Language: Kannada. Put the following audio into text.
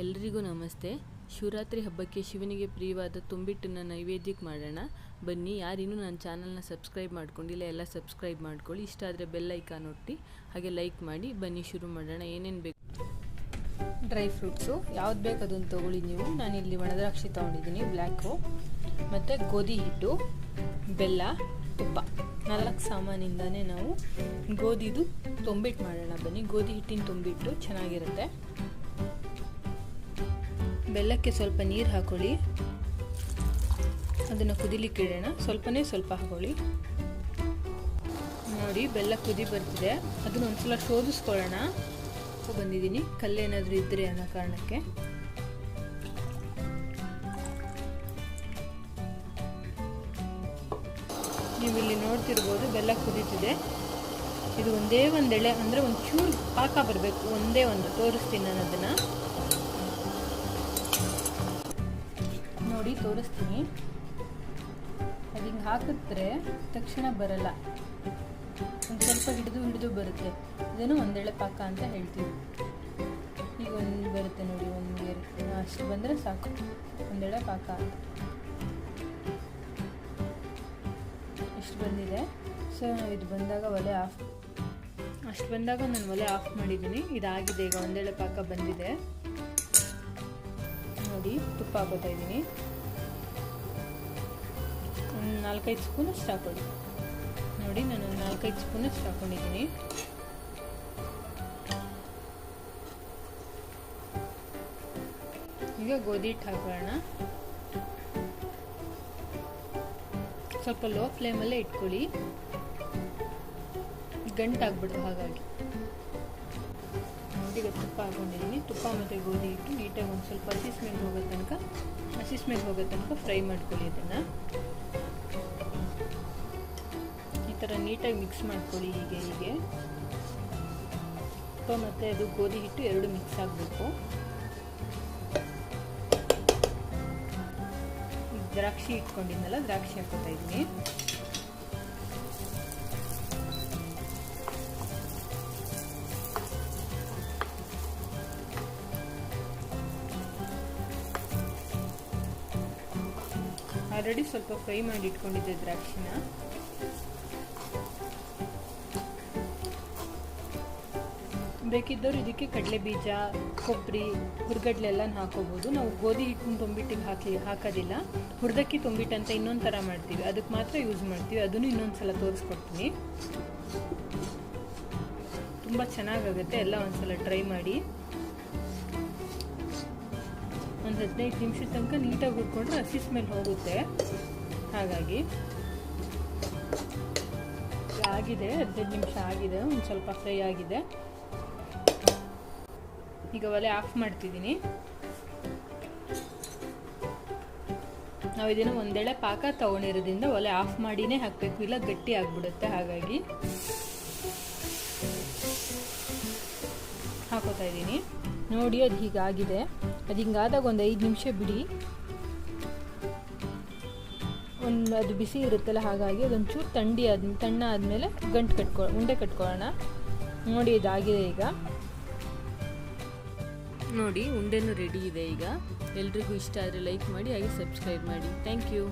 ಎಲ್ರಿಗೂ ನಮಸ್ತೆ. ಶಿವರಾತ್ರಿ ಹಬ್ಬಕ್ಕೆ ಶಿವನಿಗೆ ಪ್ರಿಯವಾದ ತುಂಬಿಟ್ಟನ್ನು ನೈವೇದ್ಯಕ್ಕೆ ಮಾಡೋಣ. ಬನ್ನಿ, ಯಾರಿನ್ನೂ ನನ್ನ ಚಾನಲ್ನ ಸಬ್ಸ್ಕ್ರೈಬ್ ಮಾಡ್ಕೊಂಡಿಲ್ಲ, ಎಲ್ಲ ಸಬ್ಸ್ಕ್ರೈಬ್ ಮಾಡ್ಕೊಳ್ಳಿ. ಇಷ್ಟ ಆದರೆ ಬೆಲ್ ಐಕಾನ್ ಒತ್ತಿ, ಹಾಗೆ ಲೈಕ್ ಮಾಡಿ. ಬನ್ನಿ, ಶುರು ಮಾಡೋಣ. ಏನೇನು ಬೇಕು? Dry fruits. ಯಾವ್ದು ಬೇಕು ಅದನ್ನು ತೊಗೊಳ್ಳಿ ನೀವು. ನಾನಿಲ್ಲಿ ಒಣದ್ರಾಕ್ಷಿ ತೊಗೊಂಡಿದ್ದೀನಿ, ಬ್ಲ್ಯಾಕು. ಮತ್ತು ಗೋಧಿ ಹಿಟ್ಟು, ಬೆಲ್ಲ, ತುಪ್ಪ. ನಾಲ್ಕು ಸಾಮಾನಿಂದನೇ ನಾವು ಗೋಧಿದು ತುಂಬಿಟ್ಟು ಮಾಡೋಣ. ಬನ್ನಿ, ಗೋಧಿ ಹಿಟ್ಟಿನ ತುಂಬಿಟ್ಟು ಚೆನ್ನಾಗಿರುತ್ತೆ. ಬೆಲ್ಲಕ್ಕೆ ಸ್ವಲ್ಪ ನೀರು ಹಾಕೊಳ್ಳಿ. ಅದನ್ನು ಕುದಿಲಿಕ್ಕೆ ಇಡೋಣ. ಸ್ವಲ್ಪನೇ ಸ್ವಲ್ಪ ಹಾಕೊಳ್ಳಿ. ನೋಡಿ, ಬೆಲ್ಲ ಕುದಿ ಬರ್ತಿದೆ. ಅದನ್ನ ಒಂದ್ಸಲ ಶೋಧಿಸ್ಕೊಳ್ಳೋಣ. ಬಂದಿದ್ದೀನಿ. ಕಲ್ಲೇನಾದರೂ ಇದ್ದರೆ ಅನ್ನೋ ಕಾರಣಕ್ಕೆ. ನೀವು ಇಲ್ಲಿ ನೋಡ್ತಿರ್ಬೋದು, ಬೆಲ್ಲ ಕುದೀತಿದೆ. ಇದು ಒಂದೇ ಒಂದು ಎಳೆ, ಅಂದರೆ ಒಂದು ಚೂರು ಪಾಕ ಬರಬೇಕು. ಒಂದೇ ಒಂದು. ತೋರಿಸ್ತೀನಿ ನಾನು ಅದನ್ನು. ನೋಡಿ ತೋರಿಸ್ತೀನಿ. ಅದು ಹಿಂಗೆ ಹಾಕಿದ್ರೆ ತಕ್ಷಣ ಬರಲ್ಲ. ಒಂದು ಸ್ವಲ್ಪ ಹಿಡಿದು ಹಿಡಿದು ಬರುತ್ತೆ. ಇದೇನು ಒಂದೆಳೆ ಪಾಕ ಅಂತ ಹೇಳ್ತೀವಿ. ಈಗ ಒಂದು ಬರುತ್ತೆ ನೋಡಿ, ಒಂದು ಅಷ್ಟು ಬಂದರೆ ಸಾಕು. ಒಂದೆಳೆ ಪಾಕ. ಅಂತ ಇಷ್ಟು ಬಂದಿದೆ. ಸೊ ಇದು ಬಂದಾಗ ಒಲೆ ಆಫ್ ಅಷ್ಟು ಬಂದಾಗ ನಾನು ಒಲೆ ಆಫ್ ಮಾಡಿದ್ದೀನಿ. ಇದಾಗಿದೆ, ಈಗ ಒಂದೆಳೆ ಪಾಕ ಬಂದಿದೆ. ನೋಡಿ, ತುಪ್ಪ ಹಾಕೋತಾ ಇದ್ದೀನಿ. ನಾಲ್ಕೈದು ಸ್ಪೂನ್ ಅಷ್ಟು ಹಾಕೊಳ್ಳಿ ನೋಡಿ, ನಾನು ನಾಲ್ಕೈದು ಸ್ಪೂನ್ ಅಷ್ಟು ಹಾಕೊಂಡಿದ್ದೀನಿ ಈಗ ಗೋಧಿ ಹಿಟ್ಟು ಹಾಕೋಣ ಸ್ವಲ್ಪ ಲೋ ಫ್ಲೇಮಲ್ಲೇ ಇಟ್ಕೊಳ್ಳಿ. ಗಂಟಾಗ್ಬಿಡ್ತು ಹಾಗಾಗಿ. ಈಗ ತುಪ್ಪ ಹಾಕೊಂಡಿದ್ದೀನಿ ತುಪ್ಪ ಮತ್ತು ಗೋಧಿ ಇಟ್ಟು ನೀಟಾಗಿ ಒಂದು ಸ್ವಲ್ಪ ಹಸಿ ಹೋಗೋ ತನಕ ಹಸಿ ಹೋಗೋ ತನಕ ಫ್ರೈ ಮಾಡ್ಕೊಳ್ಳಿ ಅದನ್ನು. ಈ ಥರ ನೀಟಾಗಿ ಮಿಕ್ಸ್ ಮಾಡ್ಕೊಳ್ಳಿ ಹೀಗೆ ಹೀಗೆ. ತುಪ್ಪ ಮತ್ತು ಅದು ಗೋಧಿ ಹಿಟ್ಟು ಎರಡು ಮಿಕ್ಸ್ ಆಗಬೇಕು. ದ್ರಾಕ್ಷಿ ಇಟ್ಕೊಂಡಿದ್ನಲ್ಲ, ದ್ರಾಕ್ಷಿ ಹಾಕೋತಾ ಇದ್ದೀನಿ. ಆಲ್ರೆಡಿ ಸ್ವಲ್ಪ ಫ್ರೈ ಮಾಡಿ ಇಟ್ಕೊಂಡಿದ್ದೆ ದ್ರಾಕ್ಷಿನ. ಬೇಕಿದ್ದವರು ಇದಕ್ಕೆ ಕಡಲೆ ಬೀಜ ಕೊಬ್ಬರಿ ಹುರ್ಗಡ್ಲೆ ಎಲ್ಲ ಹಾಕೋಬೋದು. ನಾವು ಗೋಧಿ ಹಿಟ್ಟಿನ ತುಂಬಿಟ್ಟಿಗೆ ಹಾಕಿ ಹಾಕೋದಿಲ್ಲ. ಹುರ್ದಕ್ಕಿ ತುಂಬಿಟ್ಟು ಅಂತ ಇನ್ನೊಂದು ಥರ ಮಾಡ್ತೀವಿ. ಅದಕ್ಕೆ ಮಾತ್ರ ಯೂಸ್ ಮಾಡ್ತೀವಿ. ಅದನ್ನು ಇನ್ನೊಂದು ಸಲ ತೋರಿಸ್ಕೊಡ್ತೀನಿ. ತುಂಬ ಚೆನ್ನಾಗಾಗುತ್ತೆ. ಎಲ್ಲ ಒಂದ್ಸಲ ಟ್ರೈ ಮಾಡಿ. ಒಂದು ಹದಿನೈದು ನಿಮಿಷದ ತನಕ ನೀಟಾಗಿ ಹುಡ್ಕೊಂಡ್ರೆ ಹಸಿ ಸ್ಮೆಲ್ ಹೋಗುತ್ತೆ. ಹಾಗಾಗಿ ಆಗಿದೆ. ಹದಿನೈದು ನಿಮಿಷ ಆಗಿದೆ. ಒಂದು ಸ್ವಲ್ಪ ಫ್ರೈ ಆಗಿದೆ. ಈಗ ಒಲೆ ಆಫ್ ಮಾಡ್ತಿದ್ದೀನಿ. ನಾವು ಇದನ್ನು ಒಂದೆಳೆ ಪಾಕ ತಗೊಂಡಿರೋದ್ರಿಂದ ಒಲೆ ಆಫ್ ಮಾಡಿನೇ ಹಾಕಬೇಕು, ಇಲ್ಲ ಗಟ್ಟಿ ಆಗಿಬಿಡುತ್ತೆ, ಹಾಗಾಗಿ. ಹಾಕೋತಾ ಇದ್ದೀನಿ. ನೋಡಿ, ಅದು ಹೀಗಾಗಿದೆ. ಅದು ಹಿಂಗಾದಾಗ ಒಂದು ಐದು ನಿಮಿಷ ಬಿಡಿ. ಒಂದು ಅದು ಬಿಸಿ ಇರುತ್ತಲ್ಲ, ಹಾಗಾಗಿ ಅದೊಂಚೂರು ಚೂರು ಥಂಡಿ ಆದ ತಣ್ಣ ಆದಮೇಲೆ ಗಂಟು ಕಟ್ಕೊ, ಉಂಡೆ ಕಟ್ಕೊಳ್ಳೋಣ. ನೋಡಿ, ಇದಾಗಿದೆ ಈಗ. ನೋಡಿ, ಉಂಡೆನೂ ರೆಡಿ ಇದೆ ಈಗ. ಎಲ್ರಿಗೂ ಇಷ್ಟ ಆದರೆ ಲೈಕ್ ಮಾಡಿ, ಹಾಗೆ ಸಬ್ಸ್ಕ್ರೈಬ್ ಮಾಡಿ. Thank you